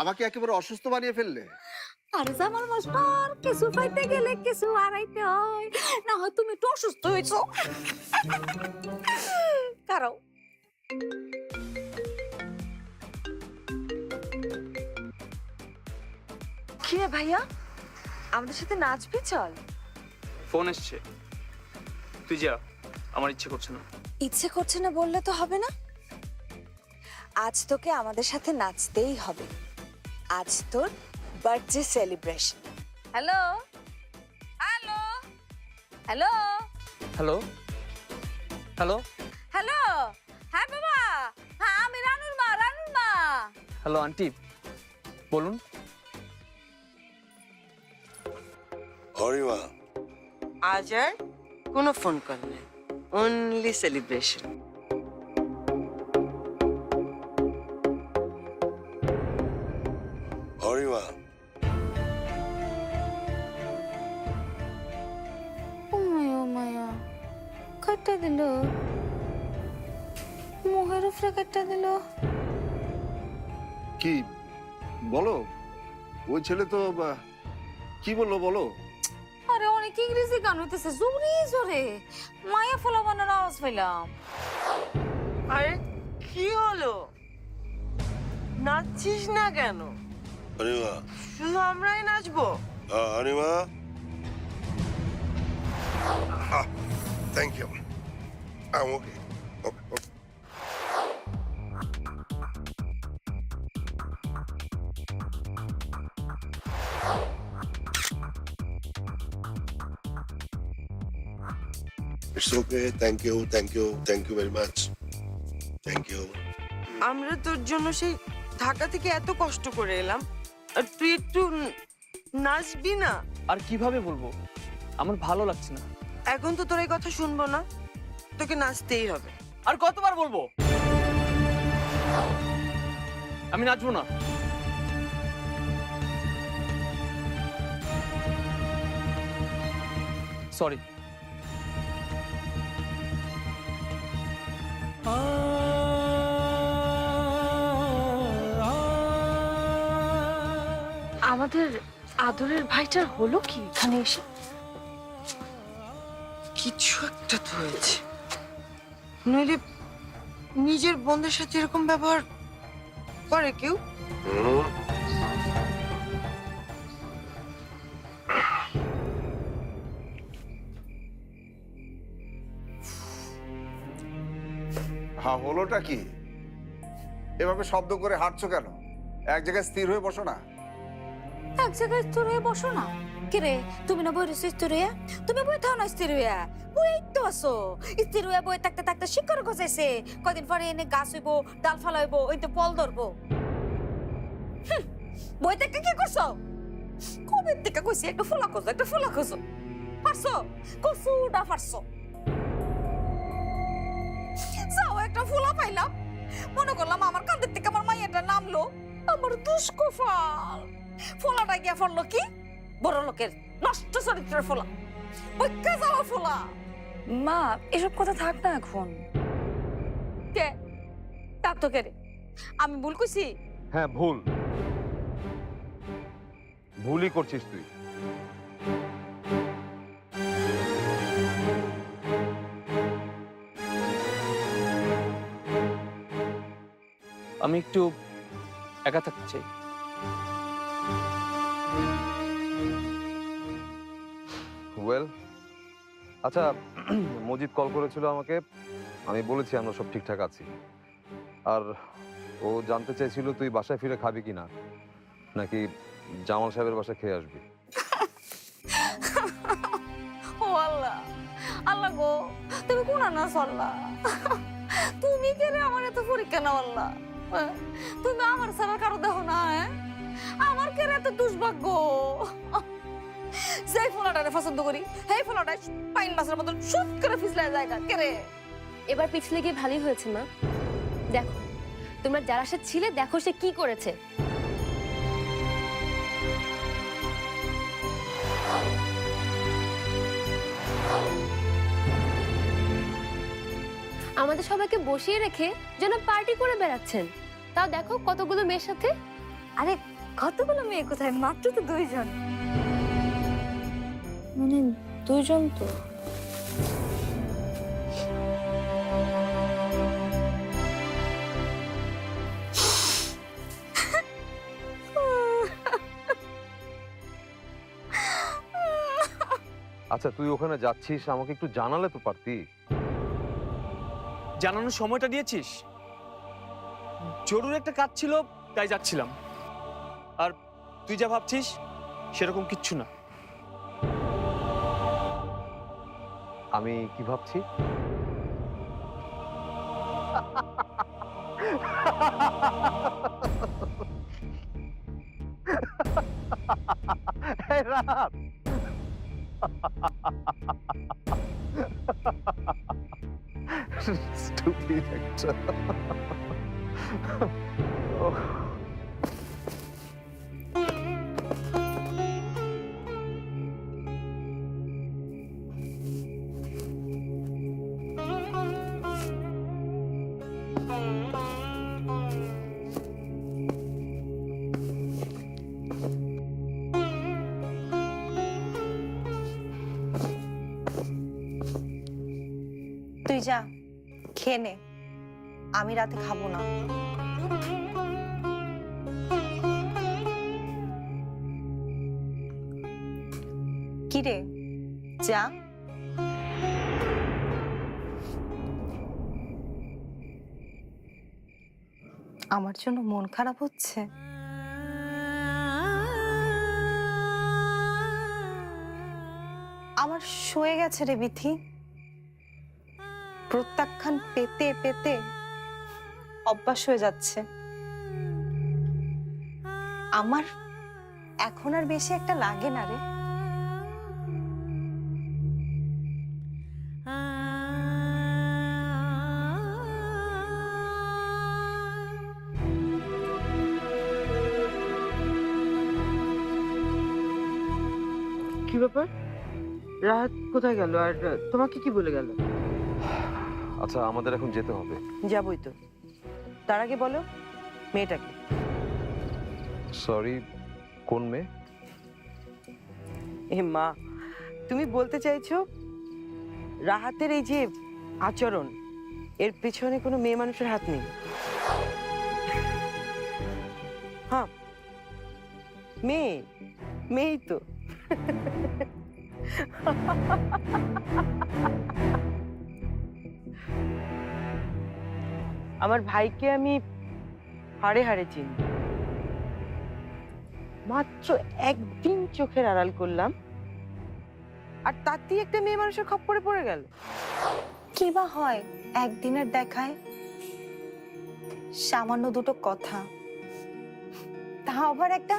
আমাকে একেবারে অসুস্থ বানিয়ে ফেললে? আরে জামাল মাস্টার কিছু পাইতে গেলে কিছু হারাইতে হয়। না হয় তুমি একটু অসুস্থ হয়েছো। কারও। কি রে ভাইয়া? আমাদের সাথে নাচবি চল। ফোন এসছে। তুই যা আমার ইচ্ছে করছে না। ইচ্ছে করছে না বললে তো হবে না। আজ তোকে আমাদের সাথে নাচতেই হবে। আজ তোর birthday celebration hello? Hello? Hello? Hello? Hello? Hello? হ্যাঁ বাবা। হ্যাঁ আমি রানুর মা রানুর মা। Hello aunty. বলুন। অরিমা আজ আর কোনো ফোন কল নেই। অনলি সেলিব্রেশন অরিমা ও মায়া ও মায়া কাটটা দিল মুখের উপরে কাটটা দিল কি? বলো? ওই ছেলে তো বা, কি বলল বলো? আরে অনেক ইংরেজি গান হইতেছে জোরে জোরে। মায়া ফলাবানোর আওয়াজ পাইলাম। আরে কি হলো? নাচছিস না কেন? অরিমা শুধু আমরাই নাচবো Arima thank you um okay It's okay. Thank you. Thank you. Thank you very much. Thank you. আমরা তোর জন্য সেই ঢাকা থেকে এত কষ্ট করে এলাম আর তুই একটু নাচবি না? আর কীভাবে বলব? আমার ভালো লাগছে না। এখন তো তোর এই কথা শুনব না। তোকে নাচতেই হবে। আর কতবার বলব? আমি নাচবো না। সরি আমাদের আদরের ভাইটার হলো কি? এখানে এসে? কিছু একটা তো হয়েছে। নইলে নিজের বন্ধুর সাথে এরকম ব্যবহার করে কেউ? হ্যাঁ হলোটা কি? এভাবে শব্দ করে হাঁটছো কেন? এক জায়গায় স্থির হয়ে বসো না। এক জায়গায় স্থির হয়ে বসো না। কিরে তুমি না বই রয়েছো স্থির হইয়া তুমি বই থাও না স্থির হইয়া বই তো আসো স্থির হইয়া বই থাকতে থাকতে শিকড় গজাইছে কদিন পরে এনে গাছ হইবো, ডাল ফালাইবো, ওই তো ফল ধরবো। বই থেকে কি করছ? কবে থেকে কইছি, একটা ফুলা খোঁজো, একটা ফুলা খোঁজো। পারছ? কসুটা পারছ। যাও, একটা ফুলা পাইলাম। মনে করলাম আমার কাঁধের থেকে আমার মাইয়াটা নামলো আমার দুষ্কফাল ফোলাটা গিয়া ফললো কি? বড় লোকের নষ্ট চরিত্রের ফোলা। বৈকা যাওয়া ফোলা। মা এসব কথা থাক না এখন। কে? তার তো কে রে? আমি ভুল কইছি? হ্যাঁ ভুল। ভুলই করছিস তুই। আমি একটু একা থাকতে চাই। ওয়েল আচ্ছা মজিদ কল করেছিল আমাকে। আমি বলেছি, আমরা সব ঠিকঠাক আছি। আর ও জানতে চাইছিল তুই বাসায় ফিরে খাবি কি না নাকি জামাল সাহেবের বাসায় খেয়ে আসবি? ও আল্লাহ আল্লাহ গো কোন আমার এত পরীক্ষা আল্লাহ। আমার ছাড়া কারও না? আমার কে রে এত দুর্ভাগ্য? সেই ফোলাটারে পছন্দ করি সেই ফোলাটা পাইন মাছের মতন শুট করে ফিসলায় জায়গা কে রে? এবার পিছলে গিয়ে ভালোই হয়েছে মা। দেখো তোমরা যারা সে ছিলে দেখো সে কি করেছে। আমাদের সবাইকে বসিয়ে রেখে যেন পার্টি করে বেড়াচ্ছেন। তাও দেখো কতগুলো মেয়ের সাথে। আরে কতগুলো মেয়ে কোথায়? মাত্র তো দুইজন। মানে দুইজন তো। আচ্ছা তুই ওখানে যাচ্ছিস? আমাকে একটু জানালে তো পারতি। জানানোর সময়টা দিয়েছিস? জরুরি একটা কাজ ছিল তাই যাচ্ছিলাম। আর তুই যা ভাবছিস সেরকম কিচ্ছু না। আমি কি ভাবছি এই Stupid একটা। ওহ। তুই যা, খেয়ে নে। আমি রাতে খাব না। কি রে যা। আমার জন্য মন খারাপ হচ্ছে? আমার শুয়ে গেছে রে বিথি। প্রত্যাখ্যান পেতে পেতে অভ্যাস হয়ে যাচ্ছে। আমার এখন আর বেশি একটা লাগে না রে। কি ব্যাপার? রাহাত কোথায় গেল? আর তোমাকে কি বলে গেল? আচ্ছা আমাদের এখন যেতে হবে। যাবই তো। তার আগে বলো মেয়েটাকে। সরি কোন মেয়ে? এ মা তুমি বলতে চাইছো রাহাতের এই যে আচরণ এর পেছনে কোনো মেয়ে মানুষের হাত নেই? হ্যাঁ মেয়ে মেয়েই তো। আমার ভাইকে আমি হাড়ে হাড়ে চিনি। মাত্র একদিন চোখের আড়াল করলাম, আর তাতেই একটা মেয়ে মানুষের খপ্পরে পড়ে গেল। কি বা হয় একদিনের দেখায়? সামান্য দুটো কথা। তা আবার একটা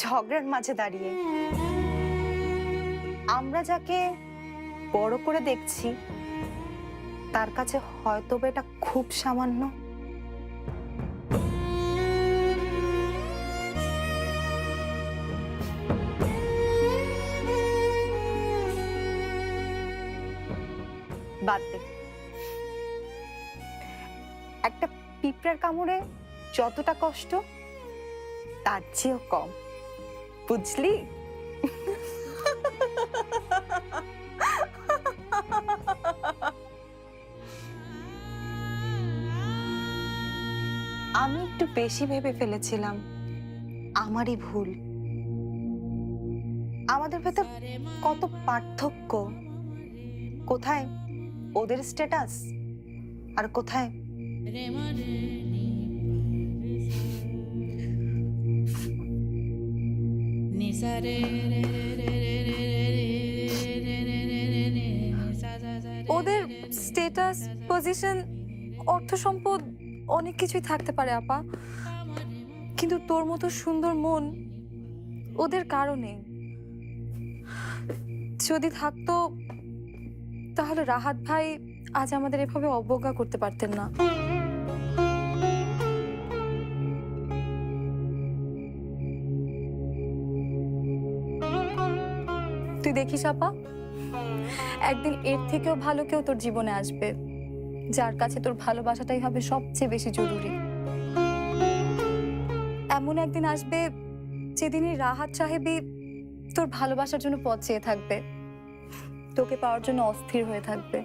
ঝগড়ার মাঝে দাঁড়িয়ে। আমরা যাকে বড় করে দেখছি তার কাছে হয়তো এটা খুব সামান্য। বাদ দে। একটা পিঁপড়ার কামড়ে যতটা কষ্ট, তার চেয়েও কম। বুঝলি? বেশি ভেবে ফেলেছিলাম। আমারই ভুল। আমাদের ভেতর কত পার্থক্য। কোথায় ওদের স্ট্যাটাস আর কোথায় ওদের স্টেটাস পজিশন অর্থ সম্পদ অনেক কিছুই থাকতে পারে, আপা। কিন্তু তোর মতো সুন্দর মন ওদের কারণে যদি থাকতো, তাহলে রাহাত ভাই আজ আমাদের এভাবে অবজ্ঞা করতে পারতেন না। তুই দেখিস, আপা? একদিন এর থেকেও ভালো কেউ তোর জীবনে আসবে। যার কাছে তোর ভালোবাসাটাই হবে সবচেয়ে বেশি জরুরি। এমন একদিন আসবে যেদিনই রাহাত সাহেবই তোর ভালোবাসার জন্য পথ চেয়ে থাকবে। তোকে পাওয়ার জন্য অস্থির হয়ে থাকবে।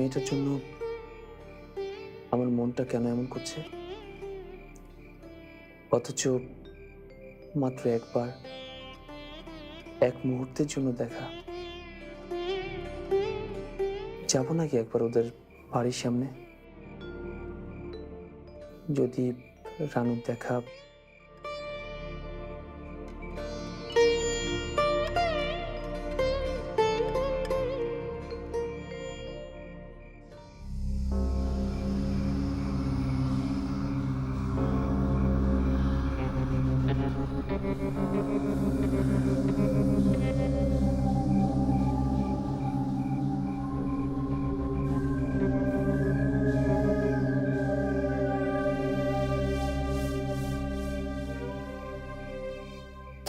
মেয়েটার জন্য আমার মনটা কেন এমন করছে? অথচ মাত্র একবার, এক মুহূর্তের জন্য দেখা। যাব নাকি একবার ওদের বাড়ির সামনে? যদি রানুর দেখা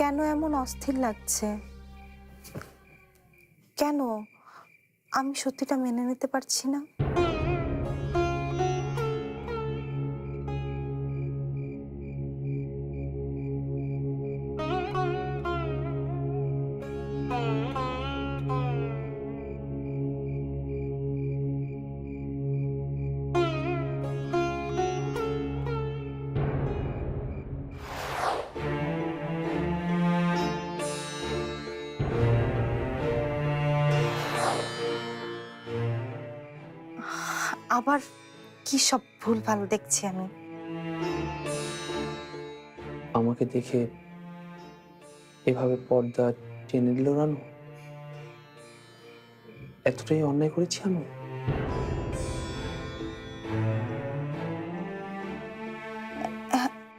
কেন এমন অস্থির লাগছে? কেন? আমি সত্যিটা মেনে নিতে পারছি না। আবার কি সব ভুল ভালো দেখছি আমি? আমাকে দেখে এভাবে পর্দা টেনে দিল রানু। এতটাই অন্যায় করেছি আমি?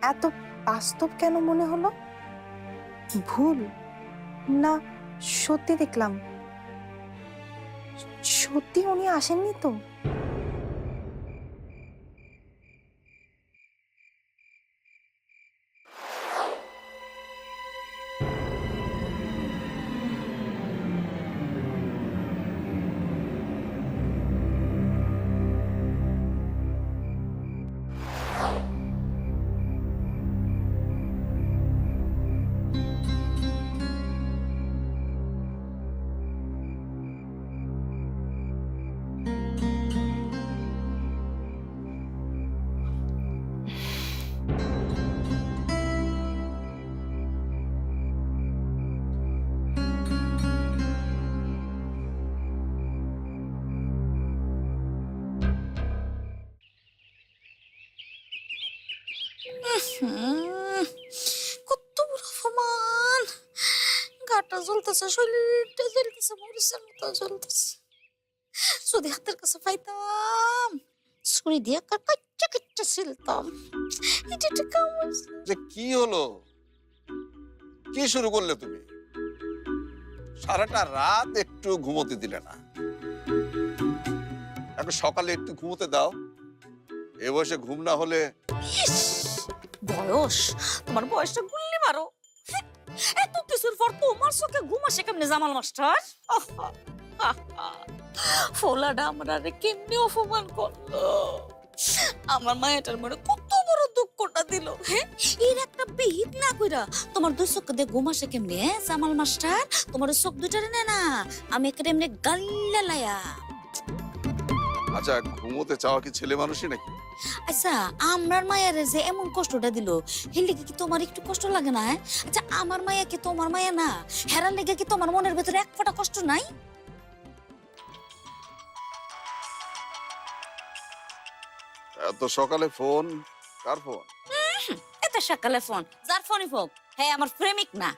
এত বাস্তব কেন মনে হলো? ভুল? না সত্যি দেখলাম। সত্যি উনি আসেননি তো? কত অপমান। গাটা জ্বলতেছে শরীরটা জ্বলতেছে মরিচের মতো জ্বলতেছে। যদি হাতের কাছে পাইতাম ছুরি দিয়ে কাচ্চা কাচ্চা ছিলতাম। এটা একটা কামড় যে কি হলো? কি শুরু করলে তুমি? সারাটা রাত একটু ঘুমোতে দিলে না। এখন সকালে একটু ঘুমোতে দাও। এ বয়সে ঘুম না হলে বয়স? তোমার বয়সটা গুল্লি মারো। এত কিছুর পর তোমার চোখে ঘুম আসে কেমনে জামাল মাস্টার? ফোলাটা আমরা কেমনে অপমান করল? আমার মায়াটার মনে কত বড় দুঃখটা দিল হ্যাঁ এর একটা বিহিত না কইরা তোমার দুই চোখ দিয়ে ঘুম আসে কেমনে জামাল মাস্টার? তোমার চোখ দুইটারে না না, আমি একটা এমনি গাল্লা লায়া। আচ্ছা ঘুমোতে চাওয়া কি ছেলে মানুষই নাকি? আচ্ছা আমরার মায়ের যে এমন কষ্টটা দিল হেলে কি তোমার একটু কষ্ট লাগে না হ্যাঁ? আচ্ছা আমার মায়া কি তোমার মায়া না? হেরার লেগে কি তোমার মনের ভেতরে এক ফোঁটা কষ্ট নাই? এত সকালে ফোন কার ফোন? এত সকালে ফোন যার ফোনই হোক হ্যাঁ আমার প্রেমিক না।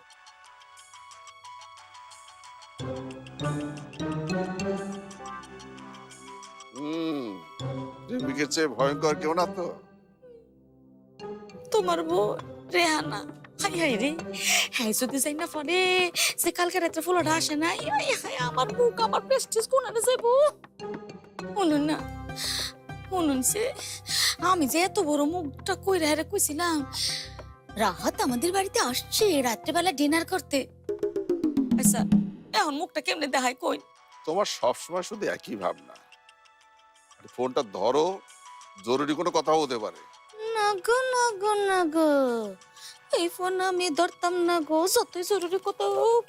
প্রেমিকের চেয়ে ভয়ঙ্কর কেউ না তো? তোমার বউ রেহানা। হাই হাই রে। হ্যাঁ যদি যাই না সে কালকে রাত্রে ফুলটা আসে আই হাই আমার আমার প্রেস্টিজ কোনারে যাইব। শুনুন না শুনুন সে আমি যে এত বড় মুখটা কইরা হেরে কইছিলাম রাহাত আমাদের বাড়িতে আসছে রাত্রেবেলা ডিনার করতে। আচ্ছা এখন মুখটা কেমনে দেখায় কই? তোমার সবসময় শুধু একই ভাবনা। ফোনটা ধরো জরুরি কোনো কথা হতে পারে। না গো না গো না গো। এই ফোন আমি ধরতাম না গো যতই জরুরি কত হোক।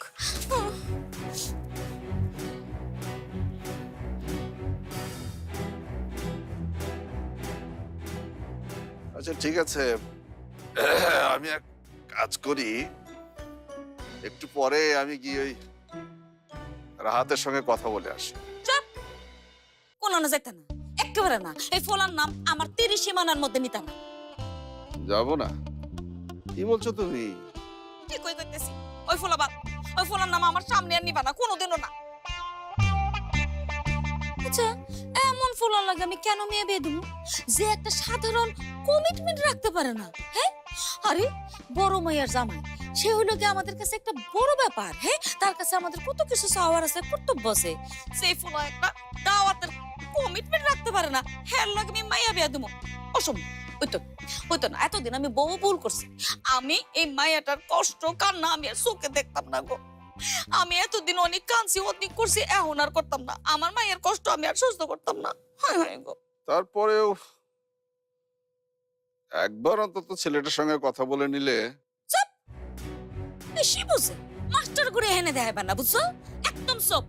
আচ্ছা ঠিক আছে। আমি এক কাজ করি। একটু পরে আমি গিয়ে ওই রাহাতের সঙ্গে কথা বলে আসি। কোনো না যেতে না। একেবারে না। এই ফোলার নাম আমার তিরিশ সীমানার মধ্যে নিতাম না। যাব না। কি বলছো তুমি? ঠিক কই ওই ফোলা বাদ ওই ফোলার নাম আমার সামনে আর নিবা না কোনোদিনও না। আচ্ছা এমন ফোলার লাগে আমি কেন মেয়ে বিয়ে দেবো? যে একটা সাধারণ কমিটমেন্ট রাখতে পারে না হ্যাঁ? আরে বড় মাইয়ার জামাই সে হইল কি আমাদের কাছে একটা বড় ব্যাপার হ্যাঁ? তার কাছে আমাদের কত কিছু চাওয়ার আছে কর্তব্য আছে। সেই ফোলা একটা দাওয়াতের কমিটমেন্ট রাখতে পারে না। হ্যাঁ লাগে আমি মাইয়া বিয়া দেবো অসম্ভব ওই তো ওই তো না এতদিন আমি বহু ভুল করছি। আমি এই মায়াটার কষ্ট কান্না আমি আর চোখে দেখতাম না গো। আমি এতদিন অনেক কাঁদছি অনেক করছি এখন আর করতাম না। আমার মায়ের কষ্ট আমি আর সহ্য করতাম না। হায় হায় গো। তারপরেও একবার অন্তত ছেলেটার সঙ্গে কথা বলে নিলে বেশি বুঝে। মাস্টার করে এনে দেয় না বুঝছ? একদম সব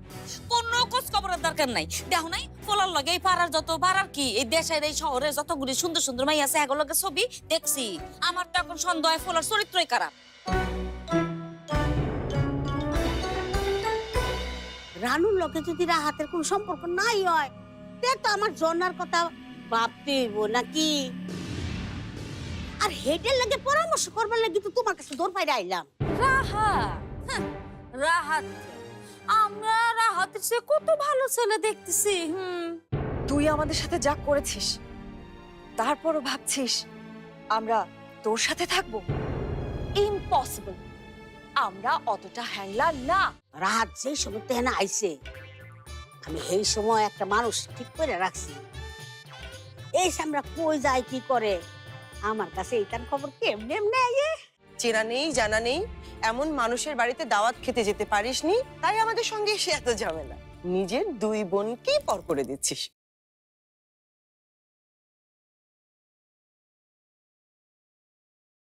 কোনো খোঁজ খবরের দরকার নাই। দেখো নাই পোলার লগে এই পাড়ার যত পাড়ার কি? এই দেশের এই শহরে যতগুলি সুন্দর সুন্দর মাই আছে এগুলোকে ছবি দেখছি। আমার তো এখন সন্দেহ ফোলার চরিত্রই খারাপ। রানুর লগে যদি রাহাতের কোনো সম্পর্ক নাই হয় তে তো আমার জন্নার কথা ভাবতে হইব নাকি? আর হেডের লাগে পরামর্শ করবার লাগি তো তোমার কাছে দৌড় পাইরে আইলাম। রাহাত হ্যাঁ, রাহাত আমরা রাহাতের সে কত ভালো ছেলে দেখতেছি হুম। তুই আমাদের সাথে যা করেছিস তারপরও ভাবছিস আমরা তোর সাথে থাকব? ইম্পসিবল আমরা অতটা হ্যাংলা না। রাহাত যেই সময় তেনা আইছে আমি সেই সময় একটা মানুষ ঠিক করে রাখছি। এই আমরা কই যাই কি করে? আমার কাছে এইটার খবর কেমনে এমনি আইয়ে চেনা নেই, জানা নেই। এমন মানুষের বাড়িতে দাওয়াত খেতে যেতে পারিসনি, তাই আমাদের সঙ্গে সে এত ঝামেলা। নিজের দুই বোনকেই পর করে দিচ্ছিস।